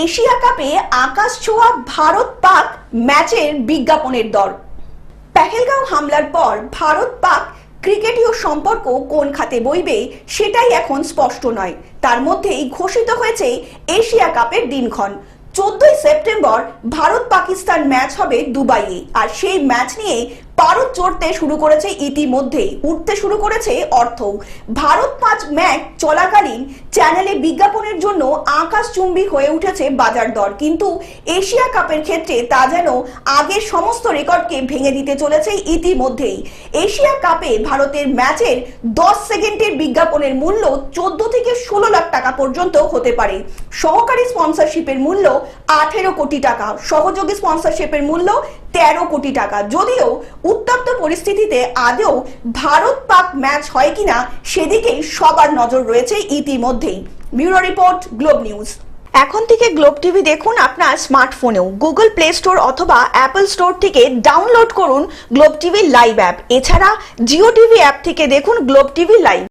Asia কাপে আকাশ ছোঁয়া ভারত পাক ম্যাচের বিজ্ঞাপনের দর। পেহেলগাঁও হামলার পর ভারত পাক ক্রিকেটীয় সম্পর্ক কোন খাতে বইবে সেটাই এখন স্পষ্ট নয়। তার মধ্যেই ঘোষিত হয়েছে এশিয়া কাপের দিনক্ষণ। চোদ্দই সেপ্টেম্বর ভারত পাকিস্তান ম্যাচ হবে দুবাইয়ে। আর সেই ম্যাচ নিয়ে পারদ চড়তে শুরু করেছে ইতিমধ্যেই। উঠতে শুরু করেছে অর্থ। ভারত পাঁচ ম্যাচ চলাকালীন চ্যানেলে বিজ্ঞাপনের জন্য আকাশচুম্বী হয়ে উঠেছে বাজার দর। কিন্তু এশিয়া কাপের ক্ষেত্রে তা যেন আগের সমস্ত রেকর্ডকে ভেঙে দিতে চলেছে ইতিমধ্যেই। এশিয়া কাপে ভারতের ম্যাচের দশ সেকেন্ডের বিজ্ঞাপনের মূল্য চোদ্দ থেকে ষোলো লাখ টাকা পর্যন্ত হতে পারে। সহকারী স্পন্সরশিপের মূল্য আঠেরো কোটি টাকা। সহযোগী স্পন্সরশিপের মূল্য তেরো কোটি টাকা। যদিও উত্তপ্ত পরিস্থিতিতে আদৌ ভারত পাক ম্যাচ হয় কিনা সেদিকেই সবার নজর রয়েছে ইতিমধ্যেই। Bureau report, Globe News. এখন থেকে গ্লোব টিভি দেখুন আপনার স্মার্টফোনেও। গুগল প্লে স্টোর অথবা অ্যাপল স্টোর থেকে ডাউনলোড করুন গ্লোব টিভি লাইভ অ্যাপ। এছাড়া জিও টিভি অ্যাপ থেকে দেখুন গ্লোব টিভি লাইভ।